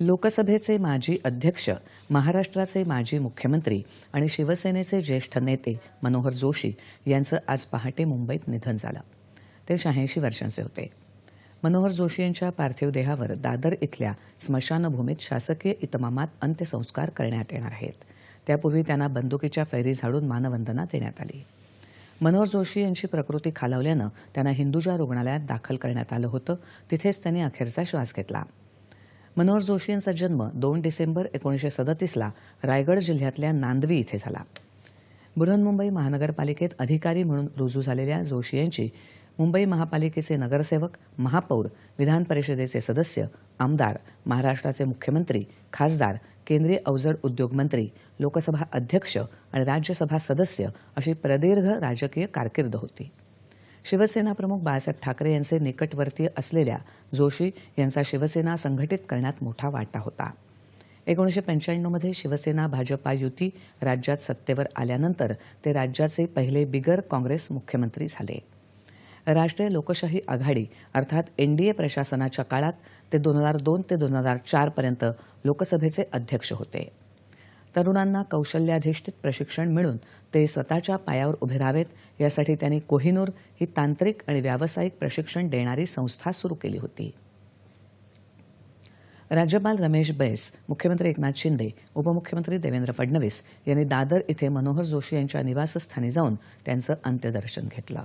लोकसभेचे माजी अध्यक्ष महाराष्ट्राचे माजी मुख्यमंत्री आणि शिवसेनेचे ज्येष्ठ नेते मनोहर जोशी यांचं आज पहाटे मुंबईत निधन झालं. ते शहाऐंशी वर्षांचे होते. मनोहर जोशी यांच्या पार्थिव देहावर दादर इथल्या स्मशानभूमीत शासकीय इतमामात अंत्यसंस्कार करण्यात येणार आहेत. त्यापूर्वी त्यांना बंदुकीच्या फैरी झाडून मानवंदना देण्यात आली. मनोहर जोशी यांची प्रकृती खालावल्यानं त्यांना हिंदुजा रुग्णालयात दाखल करण्यात आलं होतं. तिथेच त्यांनी अखेरचा श्वास घेतला. मनोहर जोशी यांचा जन्म दोन डिसेंबर एकोणीसशे सदतीसला रायगड जिल्ह्यातल्या नांदवी इथे झाला. बृहन्मुंबई महानगरपालिकेत अधिकारी म्हणून रुजू झालेल्या जोशी यांची मुंबई महापालिकेचे नगरसेवक महापौर विधान परिषदेचे सदस्य आमदार महाराष्ट्राचे मुख्यमंत्री खासदार केंद्रीय अवजड उद्योग मंत्री लोकसभा अध्यक्ष आणि राज्यसभा सदस्य अशी प्रदीर्घ राजकीय कारकीर्द होती. शिवसेना प्रमुख बाळासाहेब ठाकरे यांचे निकटवर्तीय असलेल्या जोशी यांचा शिवसेना संघटित करण्यात मोठा वाटा होता. एकोणीसशे पंच्याण्णवमध्ये शिवसेना भाजपा युती राज्यात सत्तेवर आल्यानंतर ते राज्याचे पहिले बिगर काँग्रेस मुख्यमंत्री झाले. राष्ट्रीय लोकशाही आघाडी अर्थात एनडीए प्रशासनाच्या काळात ते दोन हजार दोन ते दोन हजार चारपर्यंत लोकसभेचे अध्यक्ष होते. तरुणांना कौशल्याधिष्ठित प्रशिक्षण मिळून ते स्वतःच्या पायावर उभे राहावेत. यासाठी त्यांनी कोहिनूर ही तांत्रिक आणि व्यावसायिक प्रशिक्षण देणारी संस्था सुरू केली होती. राज्यपाल रमेश बैस मुख्यमंत्री एकनाथ शिंदे उपमुख्यमंत्री देवेंद्र फडणवीस यांनी दादर इथे मनोहर जोशी यांच्या निवासस्थानी जाऊन त्यांचं अंत्यदर्शन घेतलं.